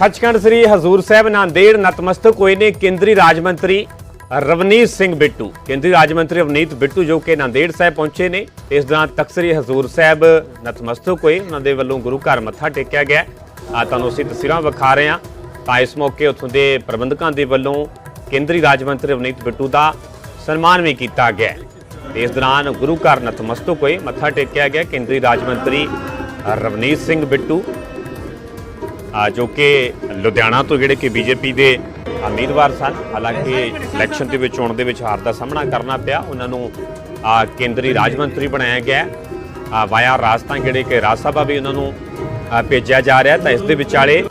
ਸੱਚਖੰਡ ਸ੍ਰੀ ਹਜ਼ੂਰ ਸਾਹਿਬ ਨਾਂਦੇੜ ਨਤਮਸਤਕ ਹੋਏ ਨੇ ਕੇਂਦਰੀ ਰਾਜ ਮੰਤਰੀ ਰਵਨੀਤ ਸਿੰਘ ਬਿੱਟੂ। ਕੇਂਦਰੀ ਰਾਜ ਮੰਤਰੀ ਰਵਨੀਤ ਬਿੱਟੂ ਜੋ ਕਿ ਨਾਂਦੇੜ ਸਾਹਿਬ ਪਹੁੰਚੇ ਨੇ, ਇਸ ਦੌਰਾਨ ਤਖਤ ਸ੍ਰੀ ਹਜ਼ੂਰ ਸਾਹਿਬ ਨਤਮਸਤਕ ਹੋਏ, ਉਹਨਾਂ ਦੇ ਵੱਲੋਂ ਗੁਰੂ ਘਰ ਮੱਥਾ ਟੇਕਿਆ ਗਿਆ। ਆ ਤੁਹਾਨੂੰ ਅਸੀਂ ਤਸਵੀਰਾਂ ਵਿਖਾ ਰਹੇ ਹਾਂ। ਤਾਂ ਇਸ ਮੌਕੇ ਉੱਥੋਂ ਦੇ ਪ੍ਰਬੰਧਕਾਂ ਦੇ ਵੱਲੋਂ ਕੇਂਦਰੀ ਰਾਜ ਮੰਤਰੀ ਰਵਨੀਤ ਬਿੱਟੂ ਦਾ ਸਨਮਾਨ ਵੀ ਕੀਤਾ ਗਿਆ। ਇਸ ਦੌਰਾਨ ਗੁਰੂ ਘਰ ਨਤਮਸਤਕ ਹੋਏ, ਮੱਥਾ ਟੇਕਿਆ ਗਿਆ ਕੇਂਦਰੀ ਰਾਜ ਮੰਤਰੀ ਰਵਨੀਤ ਸਿੰਘ ਬਿੱਟੂ। ਜੋ ਕਿ ਲੁਧਿਆਣਾ ਤੋਂ ਜਿਹੜੇ ਕਿ ਬੀਜੇਪੀ ਦੇ ਉਮੀਦਵਾਰ ਸਨ, ਹਾਲਾਂਕਿ ਇਲੈਕਸ਼ਨ ਦੇ ਵਿੱਚ ਆਉਣ ਦੇ ਵਿੱਚ ਹਾਰ ਦਾ ਸਾਹਮਣਾ ਕਰਨਾ ਪਿਆ। ਉਹਨਾਂ ਨੂੰ ਕੇਂਦਰੀ ਰਾਜ ਮੰਤਰੀ ਬਣਾਇਆ ਗਿਆ ਆ ਵਾਇਆ ਰਾਜਸਥਾਨ ਜਿਹੜੇ ਕਿ ਰਾਜ ਸਭਾ ਵੀ ਉਹਨਾਂ ਨੂੰ ਭੇਜਿਆ ਜਾ ਰਿਹਾ ਤਾਂ ਇਸ ਦੇ ਵਿਚਾਲੇ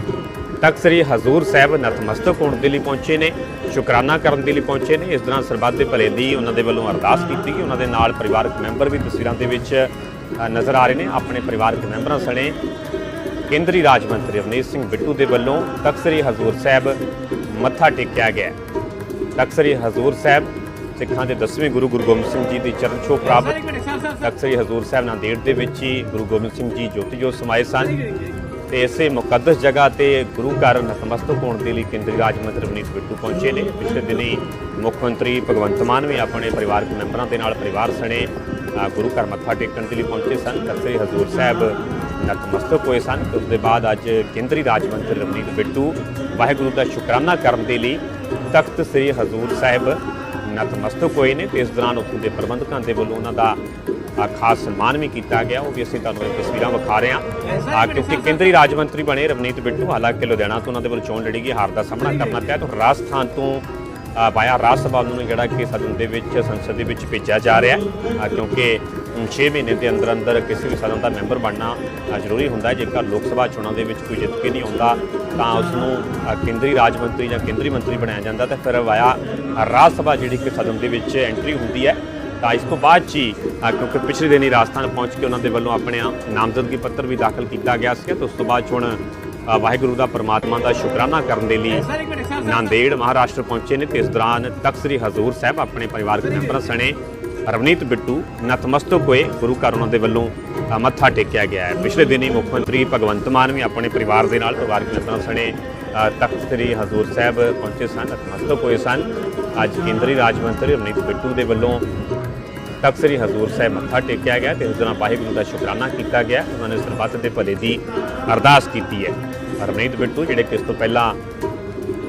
ਤਖਤ ਸ੍ਰੀ ਹਜ਼ੂਰ ਸਾਹਿਬ ਨਤਮਸਤਕ ਹੋਣ ਦੇ ਲਈ ਪਹੁੰਚੇ ਨੇ, ਸ਼ੁਕਰਾਨਾ ਕਰਨ ਦੇ ਲਈ ਪਹੁੰਚੇ ਨੇ। ਇਸ ਦੌਰਾਨ ਸਰਬੱਤ ਦੇ ਭਲੇ ਦੀ ਉਹਨਾਂ ਦੇ ਵੱਲੋਂ ਅਰਦਾਸ ਕੀਤੀ ਗਈ। ਉਹਨਾਂ ਦੇ ਨਾਲ ਪਰਿਵਾਰਕ ਮੈਂਬਰ ਵੀ ਤਸਵੀਰਾਂ ਦੇ ਵਿੱਚ ਨਜ਼ਰ ਆ ਰਹੇ ਨੇ। ਆਪਣੇ ਪਰਿਵਾਰਕ ਮੈਂਬਰਾਂ ਸਣੇ ਕੇਂਦਰੀ ਰਾਜ ਮੰਤਰੀ ਰਵਨੀਤ ਸਿੰਘ ਬਿੱਟੂ ਦੇ ਵੱਲੋਂ ਤਖ਼ਤ ਹਜ਼ੂਰ ਸਾਹਿਬ ਮੱਥਾ ਟੇਕਿਆ ਗਿਆ ਤਖ਼ਤ ਹਜ਼ੂਰ ਸਾਹਿਬ ਸਿੱਖਾਂ ਦੇ 10ਵੇਂ ਗੁਰੂ ਗੁਰੂ ਗੋਬਿੰਦ ਸਿੰਘ ਜੀ ਦੀ ਚਰਨ ਛੋਹ ਪ੍ਰਾਪਤ। ਤਖ਼ਤ ਹਜ਼ੂਰ ਸਾਹਿਬ ਨਾਂਦੇੜ ਦੇ ਵਿੱਚ ਹੀ ਗੁਰੂ ਗੋਬਿੰਦ ਸਿੰਘ ਜੀ ਜੋਤੀ ਜੋਤ ਸਮਾਏ ਸਨ ਤੇ ਇਸੇ ਮੁਕੱਦਸ ਜਗ੍ਹਾ ਤੇ ਗੁਰੂ ਘਰ ਨਤਮਸਤਕ ਹੋਣ ਦੇ ਲਈ ਕੇਂਦਰੀ ਰਾਜ ਮੰਤਰੀ ਰਵਨੀਤ ਬਿੱਟੂ ਪਹੁੰਚੇ ਨੇ। ਪਿਛਲੇ ਦਿਨੀ ਮੁੱਖ ਮੰਤਰੀ ਭਗਵੰਤ ਮਾਨ ਵੀ ਆਪਣੇ ਪਰਿਵਾਰਕ ਮੈਂਬਰਾਂ ਦੇ ਨਾਲ ਪਰਿਵਾਰ ਸਣੇ ਗੁਰੂ ਘਰ ਮੱਥਾ ਟੇਕਣ ਦੇ ਲਈ ਪਹੁੰਚੇ ਸਨ। ਤਖ਼ਤ ਹਜ਼ੂਰ ਸਾਹਿਬ ਨਤਮਸਤਕ ਹੋਏ ਸਨ। ਤੇ ਉਸ ਦੇ ਬਾਅਦ ਅੱਜ ਕੇਂਦਰੀ ਰਾਜ ਮੰਤਰੀ ਰਵਨੀਤ ਬਿੱਟੂ ਵਾਹਿਗੁਰੂ ਦਾ ਸ਼ੁਕਰਾਨਾ ਕਰਨ ਦੇ ਲਈ ਤਖਤ ਸ੍ਰੀ ਹਜ਼ੂਰ ਸਾਹਿਬ ਨਤਮਸਤਕ ਹੋਏ ਨੇ ਤੇ ਇਸ ਦੌਰਾਨ ਉੱਥੋਂ ਦੇ ਪ੍ਰਬੰਧਕਾਂ ਦੇ ਵੱਲੋਂ ਉਹਨਾਂ ਦਾ ਖਾਸ ਸਨਮਾਨ ਵੀ ਕੀਤਾ ਗਿਆ। ਉਹ ਵੀ ਅਸੀਂ ਤੁਹਾਨੂੰ ਇਹ ਤਸਵੀਰਾਂ ਵਿਖਾ ਰਹੇ ਹਾਂ। ਕਿਉਂਕਿ ਕੇਂਦਰੀ ਰਾਜ ਮੰਤਰੀ ਬਣੇ ਰਵਨੀਤ ਬਿੱਟੂ ਹਾਲਾਂਕਿ ਲੁਧਿਆਣਾ ਤੋਂ ਉਹਨਾਂ ਦੇ ਵੱਲੋਂ ਚੋਣ ਲੜੀ ਗਈ ਹਾਰ ਦਾ ਸਾਹਮਣਾ ਕਰਨਾ ਪਿਆ। ਤਾਂ ਰਾਜਸਥਾਨ ਤੋਂ ਆ, ਵਾਇਆ ਰਾਜ ਸਭਾ ਨੂੰ ਜਿਹੜਾ ਕਿ ਸਦਨ ਦੇ ਵਿੱਚ ਸੰਸਦ ਦੇ ਵਿੱਚ ਭੇਜਿਆ ਜਾ ਰਿਹਾ ਹੈ। ਕਿਉਂਕਿ 6 ਮਹੀਨੇ ਦੇ ਅੰਦਰ ਅੰਦਰ ਕਿਸੇ ਵੀ ਸਦਨ ਦਾ ਮੈਂਬਰ ਬਣਨਾ ਜ਼ਰੂਰੀ ਹੁੰਦਾ ਹੈ। ਜੇਕਰ ਲੋਕ ਸਭਾ ਚੋਣਾਂ ਦੇ ਵਿੱਚ ਕੋਈ ਜਿੱਤ ਕੇ ਨਹੀਂ ਆਉਂਦਾ, ਤਾਂ ਉਸ ਨੂੰ ਕੇਂਦਰੀ ਰਾਜ ਮੰਤਰੀ ਜਾਂ ਕੇਂਦਰੀ ਮੰਤਰੀ ਬਣਾਇਆ ਜਾਂਦਾ ਤਾਂ ਫਿਰ ਵਾਇਆ ਰਾਜ ਸਭਾ ਜਿਹੜੀ ਕਿ ਸਦਨ ਦੇ ਵਿੱਚ ਐਂਟਰੀ ਹੁੰਦੀ ਹੈ। ਤਾਂ ਇਸ ਤੋਂ ਬਾਅਦ 'ਚ ਹੀ ਕਿਉਂਕਿ ਪਿਛਲੇ ਦਿਨ ਹੀ ਰਾਜਸਥਾਨ ਪਹੁੰਚ ਕੇ ਉਹਨਾਂ ਦੇ ਵੱਲੋਂ ਆਪਣੇ ਨਾਮਜ਼ਦਗੀ ਪੱਤਰ ਵੀ ਦਾਖਲ ਕੀਤਾ ਗਿਆ ਸੀ ਤੇ ਉਸ ਤੋਂ ਬਾਅਦ 'ਚ ਹੁਣ ਵਾਹਿਗੁਰੂ ਦਾ ਪਰਮਾਤਮਾ ਦਾ ਸ਼ੁਕਰਾਨਾ ਕਰਨ ਦੇ ਲਈ ਨਾਂਦੇੜ ਮਹਾਰਾਸ਼ਟਰ ਪਹੁੰਚੇ ਨੇ। ਤੇ ਇਸ ਦੌਰਾਨ ਤਖਤ ਸ੍ਰੀ ਹਜ਼ੂਰ ਸਾਹਿਬ ਆਪਣੇ ਪਰਿਵਾਰਕ ਮੈਂਬਰਾਂ ਸਣੇ ਰਵਨੀਤ ਬਿੱਟੂ ਨਤਮਸਤਕ ਹੋਏ ਗੁਰੂ ਘਰ ਉਹਨਾਂ ਦੇ ਵੱਲੋਂ ਮੱਥਾ ਟੇਕਿਆ ਗਿਆ ਹੈ। ਪਿਛਲੇ ਦਿਨੀ ਮੁੱਖ ਮੰਤਰੀ ਭਗਵੰਤ ਮਾਨ ਵੀ ਆਪਣੇ ਪਰਿਵਾਰ ਦੇ ਨਾਲ ਪਰਿਵਾਰਕ ਮੈਂਬਰਾਂ ਸਣੇ ਤਖਤ ਸ੍ਰੀ ਹਜ਼ੂਰ ਸਾਹਿਬ ਪਹੁੰਚੇ ਸਨ, ਨਤਮਸਤਕ ਹੋਏ ਸਨ। ਅੱਜ ਕੇਂਦਰੀ ਰਾਜ ਮੰਤਰੀ ਰਵਨੀਤ ਬਿੱਟੂ ਦੇ ਵੱਲੋਂ ਤਖਤ ਸ੍ਰੀ ਹਜ਼ੂਰ ਸਾਹਿਬ ਮੱਥਾ ਟੇਕਿਆ ਗਿਆ ਤੇ ਉਸ ਦਿਨ ਵਾਹਿਗੁਰੂ ਦਾ ਸ਼ੁਕਰਾਨਾ ਕੀਤਾ ਗਿਆ। ਉਹਨਾਂ ਨੇ ਸਰਬੱਤ ਦੇ ਭਲੇ ਦੀ ਅਰਦਾਸ ਕੀਤੀ ਹੈ। ਰਵਨੀਤ ਬਿੱਟੂ ਜਿਹੜੇ ਕਿਸ ਤੋਂ ਪਹਿਲਾਂ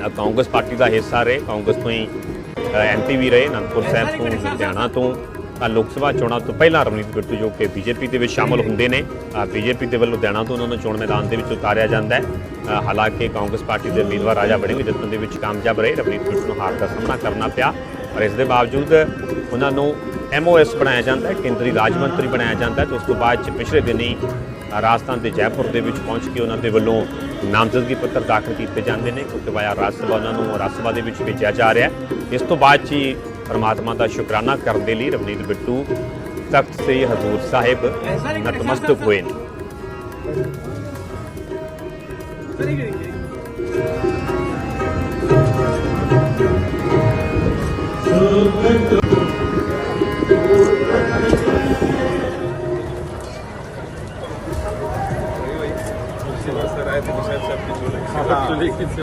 ਕਾਂਗਰਸ ਪਾਰਟੀ ਦਾ ਹਿੱਸਾ ਰਹੇ, ਕਾਂਗਰਸ ਤੋਂ ਹੀ ਐਮਪੀ ਵੀ ਰਹੇ ਅਨੰਦਪੁਰ ਸਾਹਿਬ ਤੋਂ ਲੁਧਿਆਣਾ ਤੋਂ। ਲੋਕ ਸਭਾ ਚੋਣਾਂ ਤੋਂ ਪਹਿਲਾਂ ਰਵਨੀਤ ਬਿੱਟੂ ਜੋ ਕਿ ਬੀਜੇਪੀ ਦੇ ਵਿੱਚ ਸ਼ਾਮਲ ਹੁੰਦੇ ਨੇ ਬੀਜੇਪੀ ਦੇ ਵੱਲੋਂ ਲੁਧਿਆਣਾ ਤੋਂ ਉਹਨਾਂ ਨੂੰ ਚੋਣ ਮੈਦਾਨ ਦੇ ਵਿੱਚ ਉਤਾਰਿਆ ਜਾਂਦਾ ਹੈ। ਹਾਲਾਂਕਿ ਕਾਂਗਰਸ ਪਾਰਟੀ ਦੇ ਉਮੀਦਵਾਰ ਰਾਜਾ ਵੜਿੰਗ ਜਿੱਤਣ ਦੇ ਵਿੱਚ ਕਾਮਯਾਬ ਰਹੇ ਰਵਨੀਤ ਬਿੱਟੂ ਨੂੰ ਹਾਰ ਦਾ ਸਾਹਮਣਾ ਕਰਨਾ ਪਿਆ। ਪਰ ਇਸ ਦੇ ਬਾਵਜੂਦ ਉਹਨਾਂ ਨੂੰ ਐਮਓਐਸ ਬਣਾਇਆ ਜਾਂਦਾ ਹੈ, ਕੇਂਦਰੀ ਰਾਜ ਮੰਤਰੀ ਬਣਾਇਆ ਜਾਂਦਾ ਹੈ ਤੇ ਉਸ ਤੋਂ ਬਾਅਦ ਚ ਪਿਛਲੇ ਦਿਨੀ ਰਾਜਸਥਾਨ ਦੇ ਜੈਪੁਰ ਦੇ ਵਿੱਚ ਪਹੁੰਚ ਕੇ ਉਹਨਾਂ ਦੇ ਵੱਲੋਂ ਨਾਮਜ਼ਦਗੀ ਪੱਤਰ ਦਾਖਲ ਕੀਤੇ ਜਾਂਦੇ ਨੇ ਕਿਉਂਕਿ ਵਾਇਆ ਰਾਜ ਸਭਾ ਉਹਨਾਂ ਨੂੰ, ਰਾਜ ਸਭਾ ਦੇ ਵਿੱਚ ਭੇਜਿਆ ਜਾ ਰਿਹਾ ਹੈ। ਇਸ ਤੋਂ ਬਾਅਦ ਚ ਹੀ ਪਰਮਾਤਮਾ ਦਾ ਸ਼ੁਕਰਾਨਾ ਕਰਨ ਦੇ ਲਈ ਰਵਨੀਤ ਬਿੱਟੂ ਤਖਤ ਸ੍ਰੀ ਹਜ਼ੂਰ ਸਾਹਿਬ ਨਤਮਸਤਕ ਹੋਏ ਨੇ। ਸੁਖ Давайте вже все підвели.